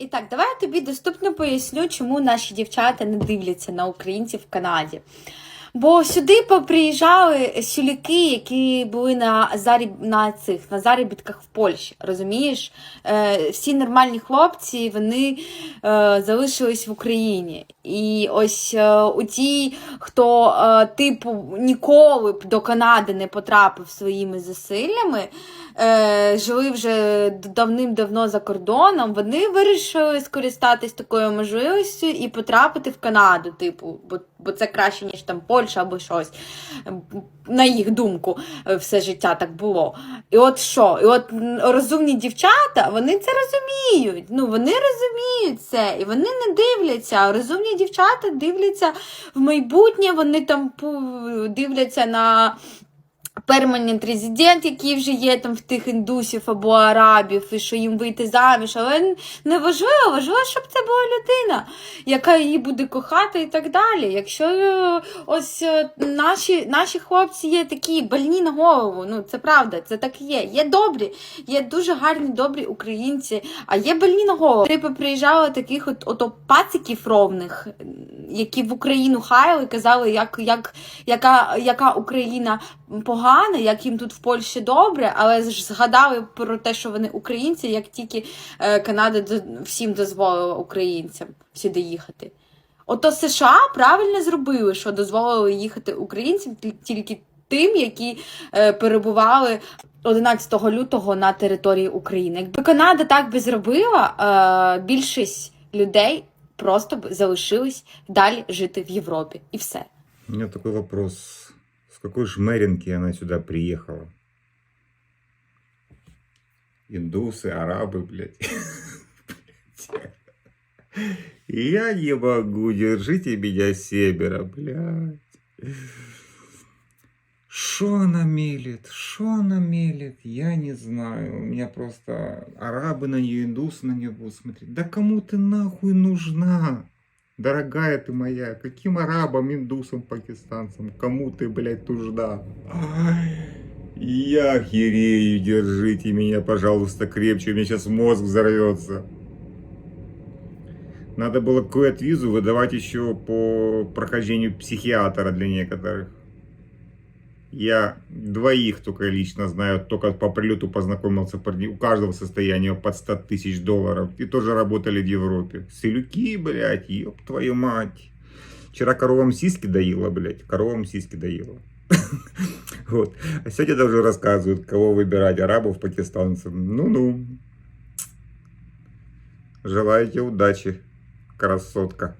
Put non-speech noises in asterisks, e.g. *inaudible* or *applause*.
І так, давай я тобі доступно поясню, чому наші дівчата не дивляться на українців в Канаді. Бо сюди поприїжджали сюліки, які були на заріб... на цих на заробітках в Польщі. Розумієш? Е, всі нормальні хлопці вони е, залишились в Україні. І ось е, у ті, хто е, типу ніколи б до Канади не потрапив своїми зусиллями, е, жили вже давним-давно за кордоном, вони вирішили скористатись такою можливістю і потрапити в Канаду, типу, бо, бо це краще, ніж там Польща або щось. На їх думку, все життя так було. І от що? І от розумні дівчата, вони це розуміють. Ну, вони розуміють це, і вони не дивляться. Розумні дівчата дивляться в майбутнє, вони там дивляться на перманент резидент, який вже є там в тих індусів або арабів, і що їм вийти заміж. Але не важливо, важливо, щоб це була людина, яка її буде кохати і так далі. Якщо е, ось е, наші, наші хлопці є такі больні на голову, ну це правда, це так і є. Є добрі, є дуже гарні, добрі українці, а є больні на голову. Типу приїжджали таких от, от пациків ровних, які в Україну хаяли, казали, як, як, яка, яка Україна погана, як їм тут в Польщі добре, але ж згадали про те, що вони українці, як тільки е, Канада всім дозволила українцям сюди їхати. Ото США правильно зробили, що дозволили їхати українцям тільки тим, які е, перебували 11 лютого на території України. Якби Канада так би зробила, е, більшість людей просто б залишились далі жити в Європі. І все. У меня такой вопрос. С какой жмеринки она сюда приехала? Индусы, арабы, блядь. Блядь. *laughs* Я не могу, держите меня севера, блядь. Что она мелет? Что она мелет? Я не знаю. У меня просто арабы на нее, индусы на нее будут смотреть. Да кому ты нахуй нужна? Дорогая ты моя, каким арабам, индусам, пакистанцам? Кому ты, блядь, нужна? Ай, я херею, держите меня, пожалуйста, крепче, у меня сейчас мозг взорвется. Надо было какую-то визу выдавать еще по прохождению психиатра для некоторых. Я двоих только лично знаю, только по прилету познакомился, парни- у каждого состояние под 100 тысяч долларов. И тоже работали в Европе. Селюки, блядь, ёб твою мать. Вчера коровам сиськи доила, блядь, коровам сиськи доила. *laughs* Вот. А сегодня даже рассказывают, кого выбирать, арабов, пакистанцев. Ну-ну. Желаю тебе удачи, красотка.